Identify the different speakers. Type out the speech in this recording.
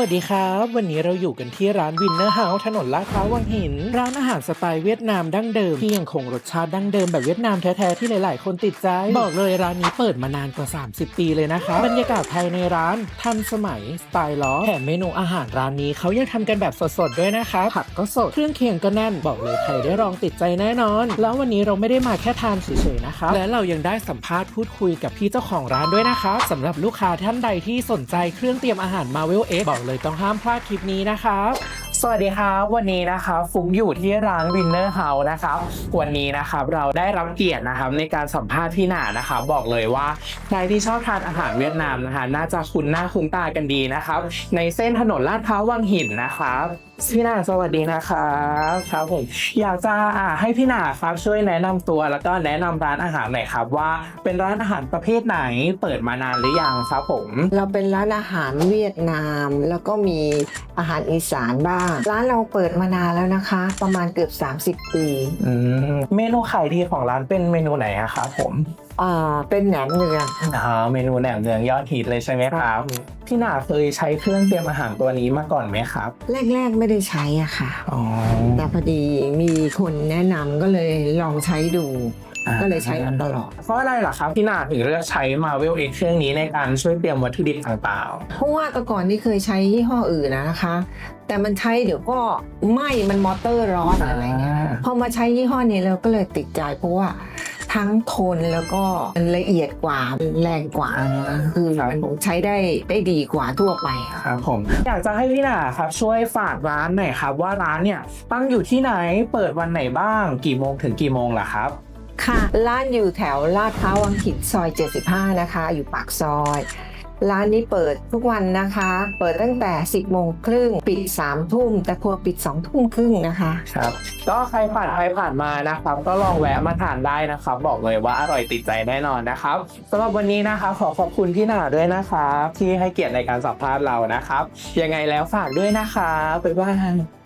Speaker 1: วัสดีครับ วันนี้เราอยู่กันที่ร้านวินเนอร์เฮาส์ถนนลาดพร้าววังหิน ร้านอาหารสไตล์เวียดนามดั้งเดิม ที่ยังคงรสชาติดั้งเดิมแบบเวียดนามแท้ๆที่หลายๆ คนติดใจ บอกเลยร้านนี้เปิดมานานกว่า 30 ปีเลยนะคะบรรยากาศภายในร้านทันสมัยสไตล์ล้อแถมเมนูอาหารร้านนี้เขายังทำกันแบบสดๆด้วยนะคะผักก็สดเครื่องเคียงก็แน่นบอกเลยใครได้ลองติดใจแน่นอน แล้ววันนี้เราไม่ได้มาแค่ทานเฉยๆนะคะและเรายังได้สัมภาษณ์พูดคุยกับพี่เจ้าของร้านด้วยนะคะสำหรับลูกค้าท่านใดที่สนใจเครื่องเตรียมอาหาร Marvel X บอกเลยต้องห้ามพลาดคลิปนี้นะครับ สวัสดีครับวันนี้นะครับฟุกอยู่ที่ร้าน Winner House นะครับวันนี้นะครับเราได้รับเกียรตินะครับในการสัมภาษณ์พี่หนานะครับบอกเลยว่าใครที่ชอบทานอาหารเวียดนามนะคะน่าจะคุ้นหน้าคุ้นตากันดีนะครับ ในเส้นถนนลาดพร้าววังหินนะครับพี่หนาสวัสดีนะครับครับผมอยากจะอ่าให้พี่หนาครับช่วยแนะนำตัว แล้วก็แนะนำร้านอาหารหน่อยครับว่าเป็นร้านอาหารประเภทไหนเปิดมานานหรือยังครับผม
Speaker 2: เราเป็นร้านอาหารเวียดนาม แล้วก็มีอาหารอีสานบ้างร้านเราเปิดมานานแล้วนะคะ ประมาณเกือบ 30 ปี
Speaker 1: อืมเมนูขายดีของร้านเป็นเมนูไหนอะครับผม
Speaker 2: อ่าเป็นแหนมเนือง
Speaker 1: อ่าเมนูแหนมเนืองยอดฮิตเลยใช่ไหมครับพี่หนาเคยใช้เครื่องเตรียมอาหารตัวนี้มาก่อนไหมครับ
Speaker 2: แรก ๆ ไม่ได้ใช้อะค่ะ
Speaker 1: อ๋อ
Speaker 2: แต่พอดีมีคนแนะนำก็เลยลองใช้ดู ก็เลยใช้มาตลอด
Speaker 1: เพราะอะไรล่ะครับพี่หนาถึงเลือกใช้ Marvel X เครื่องนี้ในการช่วยเตรียมวัตถุดิบต่าง
Speaker 2: เพราะว่าแต่ก่อนที่เคยใช้ยี่ห้ออื่นนะคะ แต่มันใช้เดี๋ยวก็ไหม้มันมอเตอร์ร้อน
Speaker 1: ๆ
Speaker 2: อะไรเงี้ยพอมาใช้ยี่ห้อนี้เราก็เลยติดใจเพราะว่าทั้งทนแล้วก็มันละเอียดกว่าแรงกว่านะคือมันใช้ได้ได้ดีกว่าทั่วไปค่ะ
Speaker 1: ครับผมอยากจะให้พี่หนาครับช่วยฝากร้านหน่อยครับว่าร้านเนี่ยตั้งอยู่ที่ไหนเปิดวันไหนบ้างกี่โมงถึงกี่โมงล่ะครับ
Speaker 2: ค่ะ ร้านอยู่แถวลาดพร้าววังหินซอย 75 นะคะ อยู่ปากซอย ร้านนี้เปิดทุกวันนะคะ เปิดตั้งแต่ 10โมงครึ่งปิด3ทุ่ม แต่ครัวปิด2ทุ่มครึ่งนะคะ
Speaker 1: ครับ ก็ใครผ่านไปผ่านมานะครับ ก็ลองแวะมาทานได้นะครับ บอกเลยว่าอร่อยติดใจแน่นอนนะครับสำหรับวันนี้นะครับขอขอบคุณพี่หนาด้วยนะครับที่ให้เกียรติในการสัมภาษณ์เรานะครับ ยังไงแล้วฝากด้วยนะครับบ๊ายบาย